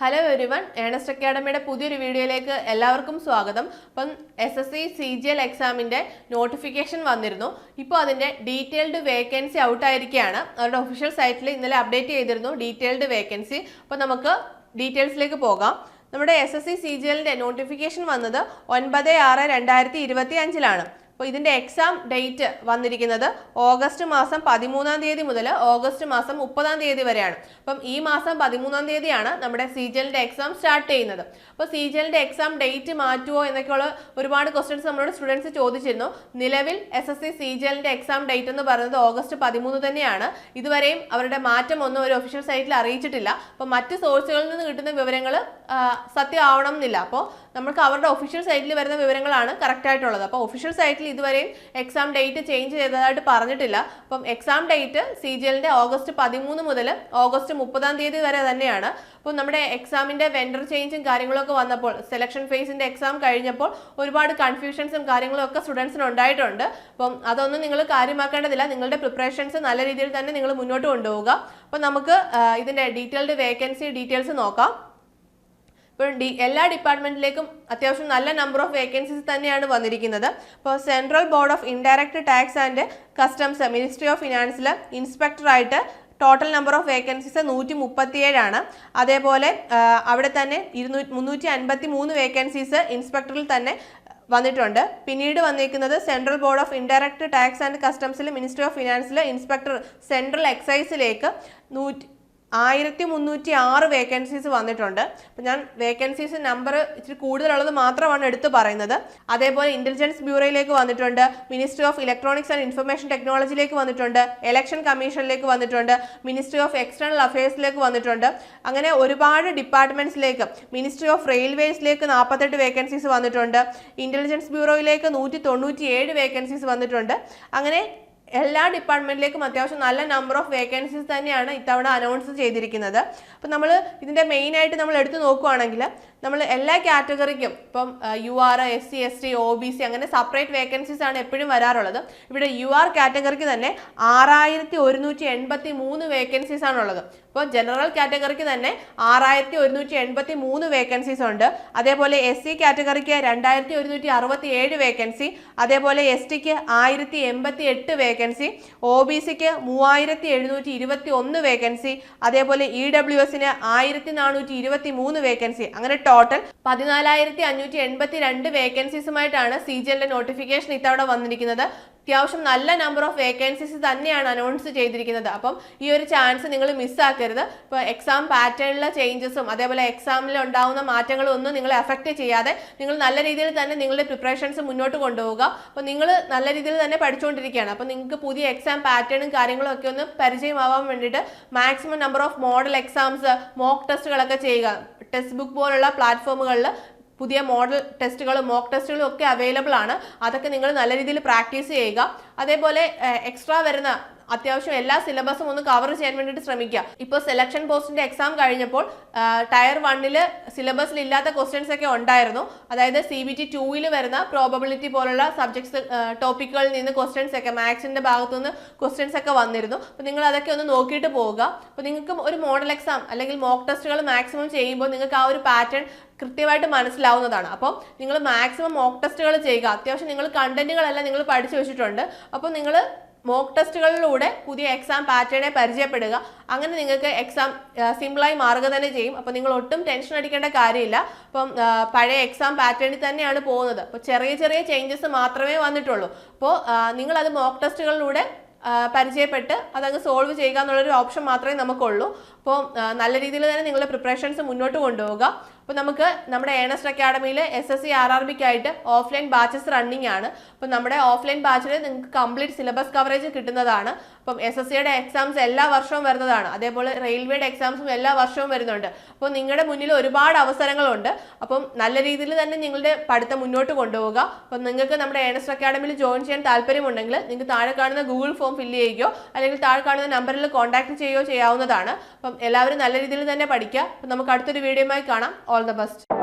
Hello everyone Ernest അക്കാഡമിയുടെ പുതിയൊരു വീഡിയോയിലേക്ക് എല്ലാവർക്കും സ്വാഗതം. അപ്പം S S C C G L എക്സാമിന്റെ നോട്ടിഫിക്കേഷൻ വന്നിരുന്നു. ഇപ്പോൾ അതിന്റെ ഡീറ്റെയിൽഡ് വേക്കൻസി ഔട്ടായിരിക്കുകയാണ് അവരുടെ ഒഫീഷ്യൽ സൈറ്റിൽ ഇന്നലെ അപ്ഡേറ്റ് ചെയ്തിരുന്നു ഡീറ്റെയിൽഡ് വേക്കൻസി അപ്പോൾ നമുക്ക് ഡീറ്റെയിൽസിലേക്ക് പോകാം. നമ്മുടെ S S C C G എല്ലിന്റെ നോട്ടിഫിക്കേഷൻ വന്നത് ഒൻപത് ആറ് രണ്ടായിരത്തി ഇരുപത്തി അഞ്ചിലാണ് അപ്പോൾ ഇതിന്റെ എക്സാം ഡേറ്റ് വന്നിരിക്കുന്നത് ഓഗസ്റ്റ് മാസം പതിമൂന്നാം തീയതി മുതൽ ഓഗസ്റ്റ് മാസം മുപ്പതാം തീയതി വരെയാണ്. അപ്പം ഈ മാസം പതിമൂന്നാം തീയതിയാണ് നമ്മുടെ സീജലിന്റെ എക്സാം സ്റ്റാർട്ട് ചെയ്യുന്നത്. അപ്പോൾ സീജലിന്റെ എക്സാം ഡേറ്റ് മാറ്റുമോ എന്നൊക്കെയുള്ള ഒരുപാട് ക്വസ്റ്റ്യൻസ് നമ്മളോട് സ്റ്റുഡൻസ് ചോദിച്ചിരുന്നു. നിലവിൽ S S C exam date എന്ന് പറയുന്നത് ഓഗസ്റ്റ് പതിമൂന്ന് തന്നെയാണ്. ഇതുവരെയും അവരുടെ മാറ്റം ഒന്നും ഒരു ഒഫീഷ്യൽ സൈറ്റിൽ അറിയിച്ചിട്ടില്ല. അപ്പോൾ മറ്റ് സോഴ്സുകളിൽ നിന്ന് കിട്ടുന്ന വിവരങ്ങൾ സത്യമാവണം എന്നില്ല. അപ്പോൾ നമുക്ക് അവരുടെ ഒഫീഷ്യൽ സൈറ്റിൽ വരുന്ന വിവരങ്ങളാണ് കറക്റ്റ് ആയിട്ടുള്ളത്. അപ്പോൾ ഒഫീഷ്യൽ സൈറ്റിൽ ഇതുവരെയും എക്സാം ഡേറ്റ് ചേഞ്ച് ചെയ്തതായിട്ട് പറഞ്ഞിട്ടില്ല. അപ്പം എക്സാം ഡേറ്റ് സി ജി എല്ലിന്റെ ഓഗസ്റ്റ് പതിമൂന്ന് മുതൽ ഓഗസ്റ്റ് മുപ്പതാം തീയതി വരെ തന്നെയാണ്. അപ്പോൾ നമ്മുടെ എക്സാമിന്റെ വെൻഡർ ചേഞ്ചും കാര്യങ്ങളൊക്കെ വന്നപ്പോൾ സെലക്ഷൻ ഫേസിന്റെ എക്സാം കഴിഞ്ഞപ്പോൾ ഒരുപാട് കൺഫ്യൂഷൻസും കാര്യങ്ങളും ഒക്കെ സ്റ്റുഡൻസിന് ഉണ്ടായിട്ടുണ്ട്. അപ്പം അതൊന്നും നിങ്ങൾ കാര്യമാക്കേണ്ടതില്ല. നിങ്ങളുടെ പ്രിപ്പറേഷൻസ് നല്ല രീതിയിൽ തന്നെ നിങ്ങൾ മുന്നോട്ട് കൊണ്ടുപോകുക അപ്പോൾ നമുക്ക് ഇതിന്റെ ഡീറ്റെയിൽഡ് വേക്കൻസി ഡീറ്റെയിൽസ് നോക്കാം. ഇപ്പോൾ ഡി എല്ലാ ഡിപ്പാർട്ട്മെന്റിലേക്കും അത്യാവശ്യം നല്ല നമ്പർ ഓഫ് വേക്കൻസീസ് തന്നെയാണ് വന്നിരിക്കുന്നത്. ഇപ്പോൾ central board of indirect tax and customs ministry of ഫിനാൻസിൽ ഇൻസ്പെക്ടറായിട്ട് ടോട്ടൽ നമ്പർ ഓഫ് വേക്കൻസീസ് നൂറ്റി മുപ്പത്തിയേഴാണ് അതേപോലെ അവിടെ തന്നെ ഇരുന്നൂറ്റി മുന്നൂറ്റി അൻപത്തി മൂന്ന് വേക്കൻസീസ് ഇൻസ്പെക്ടറിൽ തന്നെ വന്നിട്ടുണ്ട്. പിന്നീട് വന്നിരിക്കുന്നത് central board of indirect tax and കസ്റ്റംസിൽ ministry of ഫിനാൻസിൽ ഇൻസ്പെക്ടർ സെൻട്രൽ എക്സൈസിലേക്ക് നൂറ്റി ആയിരത്തി മുന്നൂറ്റി ആറ് വേക്കൻസീസ് വന്നിട്ടുണ്ട്. അപ്പം ഞാൻ വേക്കൻസീസ് നമ്പർ ഇച്ചിരി കൂടുതലുള്ളത് മാത്രമാണ് എടുത്തു പറയുന്നത്. അതേപോലെ ഇന്റലിജൻസ് ബ്യൂറോയിലേക്ക് വന്നിട്ടുണ്ട്. Ministry of electronics and information ടെക്നോളജിയിലേക്ക് വന്നിട്ടുണ്ട്. ഇലക്ഷൻ കമ്മീഷനിലേക്ക് വന്നിട്ടുണ്ട്. മിനിസ്ട്രി ഓഫ് എക്സ്റ്റേണൽ അഫയേഴ്സിലേക്ക് വന്നിട്ടുണ്ട്. അങ്ങനെ ഒരുപാട് ഡിപ്പാർട്ട്മെന്റ്സിലേക്ക് മിനിസ്ട്രി ഓഫ് റെയിൽവേസിലേക്ക് നാൽപ്പത്തെട്ട് വേക്കൻസീസ് വന്നിട്ടുണ്ട്. ഇന്റലിജൻസ് ബ്യൂറോയിലേക്ക് നൂറ്റി തൊണ്ണൂറ്റി ഏഴ് വേക്കൻസീസ് വന്നിട്ടുണ്ട്. അങ്ങനെ എല്ലാ ഡിപ്പാർട്ട്മെന്റിലേക്കും അത്യാവശ്യം നല്ല നമ്പർ ഓഫ് വേക്കൻസീസ് തന്നെയാണ് ഇത്തവണ അനൗൺസ് ചെയ്തിരിക്കുന്നത്. അപ്പം നമ്മൾ ഇതിന്റെ മെയിനായിട്ട് നമ്മൾ എടുത്തു നോക്കുവാണെങ്കിൽ നമ്മൾ എല്ലാ കാറ്റഗറിക്കും ഇപ്പം U R S C S T O B C അങ്ങനെ സെപ്പറേറ്റ് വേക്കൻസീസ് ആണ് എപ്പോഴും വരാറുള്ളത്. ഇവിടെ യു ആർ കാറ്റഗറിക്ക് തന്നെ ആറായിരത്തി ഒരുന്നൂറ്റി എൺപത്തി മൂന്ന് വേക്കൻസീസ് ആണുള്ളത്. ഇപ്പോൾ ജനറൽ കാറ്റഗറിക്ക് തന്നെ ആറായിരത്തി ഒരുന്നൂറ്റി എൺപത്തി മൂന്ന് വേക്കൻസീസ് ഉണ്ട്. അതേപോലെ എസ് സി കാറ്റഗറിക്ക് രണ്ടായിരത്തി ഒരുന്നൂറ്റി അറുപത്തി ഏഴ് വേക്കൻസി അതേപോലെ എസ് ടിക്ക് ആയിരത്തി എൺപത്തി എട്ട് വേക്കൻസി ഒ ബി സിക്ക് മൂവായിരത്തി എഴുന്നൂറ്റി ഇരുപത്തി ഒന്ന് വേക്കൻസി അതേപോലെ ഇ ഡബ്ല്യു എസിന് ആയിരത്തി നാനൂറ്റി ഇരുപത്തി മൂന്ന് വേക്കൻസി അങ്ങനെ ടോട്ടൽ പതിനാലായിരത്തി അഞ്ഞൂറ്റി എൺപത്തി രണ്ട് വേക്കൻസീസുമായിട്ടാണ് സി ജി എല്ലിന്റെ നോട്ടിഫിക്കേഷൻ ഇത്തവണ വന്നിരിക്കുന്നത്. അത്യാവശ്യം നല്ല നമ്പർ ഓഫ് വേക്കൻസീസ് തന്നെയാണ് അനൗൺസ് ചെയ്തിരിക്കുന്നത്. അപ്പം ഈ ഒരു ചാൻസ് നിങ്ങൾ മിസ്സാക്കരുത് ഇപ്പോൾ എക്സാം പാറ്റേണിലെ ചേഞ്ചസും അതേപോലെ എക്സാമിൽ ഉണ്ടാവുന്ന മാറ്റങ്ങളും ഒന്നും നിങ്ങളെ അഫക്റ്റ് ചെയ്യാതെ നിങ്ങൾ നല്ല രീതിയിൽ തന്നെ നിങ്ങളുടെ പ്രിപ്പറേഷൻസ് മുന്നോട്ട് കൊണ്ടുപോകുക അപ്പോൾ നിങ്ങൾ നല്ല രീതിയിൽ തന്നെ പഠിച്ചുകൊണ്ടിരിക്കുകയാണ് അപ്പോൾ നിങ്ങൾക്ക് പുതിയ എക്സാം പാറ്റേണും കാര്യങ്ങളും ഒക്കെ ഒന്ന് പരിചയമാവാൻ വേണ്ടിയിട്ട് maximum number of model exams mock ടെസ്റ്റുകളൊക്കെ ചെയ്യുക. ടെക്സ്റ്റ് ബുക്ക് പോലുള്ള പ്ലാറ്റ്ഫോമുകളിൽ പുതിയ മോഡൽ ടെസ്റ്റുകളും മോക്ക് ടെസ്റ്റുകളും ഒക്കെ അവൈലബിൾ ആണ്. അതൊക്കെ നിങ്ങൾ നല്ല രീതിയിൽ പ്രാക്ടീസ് ചെയ്യുക. അതേപോലെ എക്സ്ട്രാ വരുന്ന അത്യാവശ്യം എല്ലാ സിലബസും ഒന്ന് കവർ ചെയ്യാൻ വേണ്ടിയിട്ട് ശ്രമിക്കുക. ഇപ്പോൾ സെലക്ഷൻ പോസ്റ്റിന്റെ എക്സാം കഴിഞ്ഞപ്പോൾ ടയർ വണ്ണിൽ സിലബസിൽ ഇല്ലാത്ത ക്വസ്റ്റ്യൻസ് ഒക്കെ ഉണ്ടായിരുന്നു. അതായത് സി ബി ടി ടൂവിൽ വരുന്ന പ്രോബബിലിറ്റി പോലുള്ള സബ്ജക്ട്സ് ടോപ്പിക്കുകളിൽ നിന്ന് ക്വസ്റ്റ്യൻസ് ഒക്കെ മാത്സിന്റെ ഭാഗത്തു നിന്ന് ക്വസ്റ്റ്യൻസ് ഒക്കെ വന്നിരുന്നു. അപ്പോൾ നിങ്ങൾ അതൊക്കെ ഒന്ന് നോക്കിയിട്ട് പോവുക. അപ്പോൾ നിങ്ങൾക്ക് ഒരു മോഡൽ എക്സാം അല്ലെങ്കിൽ മോക്ക് ടെസ്റ്റുകൾ മാക്സിമം ചെയ്യുമ്പോൾ നിങ്ങൾക്ക് ആ ഒരു പാറ്റേൺ കൃത്യമായിട്ട് മനസ്സിലാവുന്നതാണ്. അപ്പോൾ നിങ്ങൾ മാക്സിമം മോക്ക് ടെസ്റ്റുകൾ ചെയ്യുക. അത്യാവശ്യം നിങ്ങൾ കണ്ടന്റുകളെല്ലാം നിങ്ങൾ പഠിച്ചു വെച്ചിട്ടുണ്ട്. അപ്പോൾ നിങ്ങൾ മോക്ക് ടെസ്റ്റുകളിലൂടെ പുതിയ എക്സാം പാറ്റേണെ പരിചയപ്പെടുക. അങ്ങനെ നിങ്ങൾക്ക് എക്സാം സിമ്പിളായി മാറുക തന്നെ ചെയ്യും. അപ്പോൾ നിങ്ങൾ ഒട്ടും ടെൻഷൻ അടിക്കേണ്ട കാര്യമില്ല. അപ്പം പഴയ എക്സാം പാറ്റേണിൽ തന്നെയാണ് പോകുന്നത്. അപ്പോൾ ചെറിയ ചെറിയ ചേഞ്ചസ് മാത്രമേ വന്നിട്ടുള്ളൂ. അപ്പോൾ നിങ്ങളത് മോക്ക് ടെസ്റ്റുകളിലൂടെ പരിചയപ്പെട്ട് അതങ്ങ് സോൾവ് ചെയ്യുക എന്നുള്ളൊരു ഓപ്ഷൻ മാത്രമേ നമുക്കുള്ളൂ. അപ്പോൾ നല്ല രീതിയിൽ തന്നെ നിങ്ങളുടെ പ്രിപ്പറേഷൻസ് മുന്നോട്ട് കൊണ്ടുപോകുക അപ്പോൾ നമുക്ക് നമ്മുടെ Ernest അക്കാഡമിയിൽ S S C R R ബിക്ക് ആയിട്ട് ഓഫ്ലൈൻ ബാച്ചസ് റണ്ണിങ് ആണ്. അപ്പോൾ നമ്മുടെ ഓഫ്ലൈൻ ബാച്ചിൽ നിങ്ങൾക്ക് കംപ്ലീറ്റ് സിലബസ് കവറേജ് കിട്ടുന്നതാണ്. അപ്പം എസ് എസ് സിയുടെ എക്സാംസ് എല്ലാ വർഷവും വരുന്നതാണ്. അതേപോലെ റെയിൽവേയുടെ എക്സാംസും എല്ലാ വർഷവും വരുന്നുണ്ട്. അപ്പോൾ നിങ്ങളുടെ മുന്നിൽ ഒരുപാട് അവസരങ്ങളുണ്ട്. അപ്പം നല്ല രീതിയിൽ തന്നെ നിങ്ങളുടെ പഠിത്തം മുന്നോട്ട് കൊണ്ടുപോകുക അപ്പം നിങ്ങൾക്ക് നമ്മുടെ ഏണസ്റ്റ് അക്കാഡമിയിൽ ജോയിൻ ചെയ്യാൻ താല്പര്യമുണ്ടെങ്കിൽ നിങ്ങൾക്ക് താഴെ കാണുന്ന ഗൂഗിൾ ഫോം ഫില്ല് ചെയ്യുകയോ അല്ലെങ്കിൽ താഴെ കാണുന്ന നമ്പറിൽ കോൺടാക്ട് ചെയ്യുകയോ ചെയ്യാവുന്നതാണ്. അപ്പം എല്ലാവരും നല്ല രീതിയിൽ തന്നെ പഠിക്കുക. അപ്പം നമുക്ക് അടുത്തൊരു വീഡിയോയുമായി കാണാം. All the best